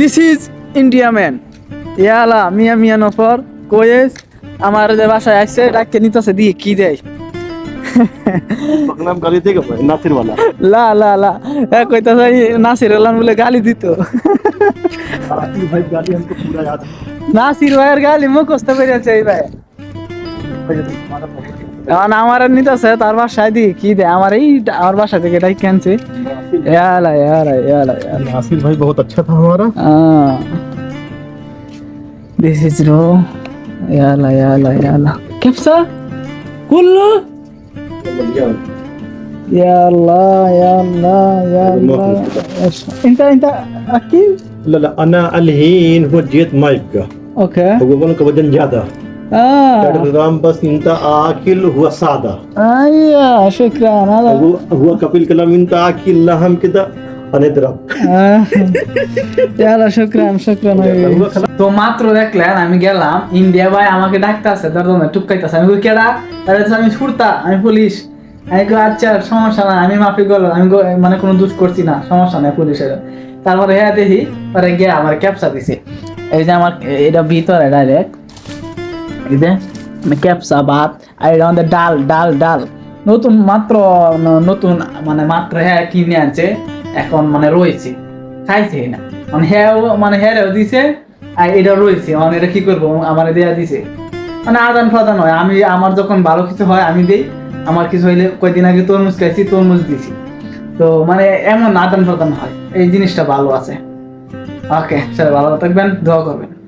This is India man ইয়ালা মিয়া মিয়া নফর কোয়েস আমার যে বাসায় আসছে ডাকতে নিতেছে দিয়ে কি দেয়? লা লা লা। হ্যাঁ, কইতাছে নাসির আলান বলে গালি দিত। নাসির ভাইয়ের গালি মুখস্থ করে চাই ভাই। এখন আমার নিতেছে তার বাসায় দি কি দে আমার এই আমার বাসা থেকে এটাই কেনছে। ইয়ালা ইয়ালা ইয়ালা নাসির ভাই বহুত আচ্ছা থা হামারা দিস হ্যাঁ। Is no ইয়ালা ইয়ালা ইয়ালা। কেপসা? কুল্লু? يا الله يا الله يا الله انت انت اكيد لا لا انا الحين وديت مايكا اوكي هو بقول لك بس انت اكل هو ساده ايوه شكرا هذا هو هو كفيل كلام انت اكل لحم كده هنضرب আহ, ইয়ালা শুক্রান শুক্রান তো মাত্র দেখলেন আমি গেলাম ইন্ডিয়া ভাই আমাকে ডাকতেছে দরদমে টুকাইতেছে আমি কই কেডা তাহলে তো আমি ছুটতা আমি পুলিশ আমি কই আচ্ছা সমস্যা না আমি মাফি করলাম আমি গো- মানে কোনো দোষ করছি না সমস্যা নাই পুলিশের তারপরে হ্যাঁ দেখি পরে গিয়ে আমার ক্যাপসা দিছে এই যে আমার এটা ভিতরে ডাইরেক্ট এই যে ক্যাপসা ভাত আর এটা আমাদের ডাল ডাল ডাল নতুন মাত্র নতুন মানে মাত্র হ্যাঁ কিনে আনছে এখন মানে রয়েছে খাইছে না মানে হ্যাঁ মানে হ্যাঁ দিছে আর এটা রয়েছে মানে এটা কি করব আমার দেয়া দিছে মানে আদান প্রদান হয় আমি আমার যখন ভালো কিছু হয় আমি দিই আমার কিছু হইলে কয়দিন আগে তরমুজ খাইছি তরমুজ দিছি তো মানে এমন আদান প্রদান হয় এই জিনিসটা ভালো আছে ওকে স্যার ভালো থাকবেন দোয়া করবেন